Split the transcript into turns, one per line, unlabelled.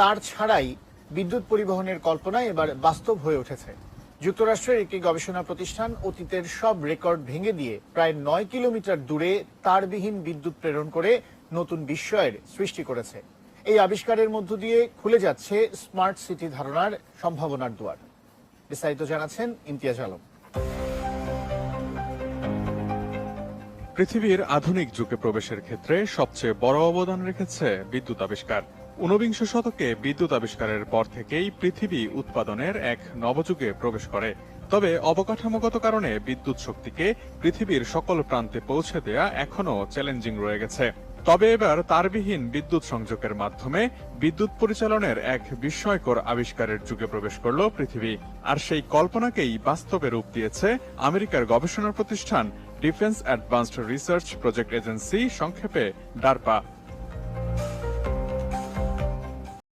তার ছাড়াই বিদ্যুৎ পরিবহনের কল্পনা এবার বাস্তব হয়ে উঠেছে। যুক্তরাষ্ট্রের একটি গবেষণা প্রতিষ্ঠান অতীতের সব রেকর্ড ভেঙে দিয়ে প্রায় নয় কিলোমিটার দূরে তারবিহীন বিদ্যুৎ প্রেরণ করে নতুন বিস্ময়ের সৃষ্টি করেছে। এই আবিষ্কারের মধ্য দিয়ে খুলে যাচ্ছে স্মার্ট সিটি ধারণার সম্ভাবনার দুয়ার। বিস্তারিত জানাচ্ছেন ইমতিয়াজ আলম।
পৃথিবীর আধুনিক যুগে প্রবেশের ক্ষেত্রে সবচেয়ে বড় অবদান রেখেছে বিদ্যুৎ আবিষ্কার। ঊনবিংশ শতকে বিদ্যুৎ আবিষ্কারের পর থেকেই পৃথিবী উৎপাদনের এক নবযুগে প্রবেশ করে। তবে অবকাঠামোগত কারণে বিদ্যুৎ শক্তিকে পৃথিবীর সকল প্রান্তে পৌঁছে দেয়া এখনও চ্যালেঞ্জিং রয়ে গেছে। তবে এবার তারবিহীন বিদ্যুৎ সংযোগের মাধ্যমে বিদ্যুৎ পরিচালনের এক বিস্ময়কর আবিষ্কারের যুগে প্রবেশ করল পৃথিবী। আর সেই কল্পনাকেই বাস্তবে রূপ দিয়েছে আমেরিকার গবেষণা প্রতিষ্ঠান defence advanced research project agency, সংক্ষেপে ডারপা।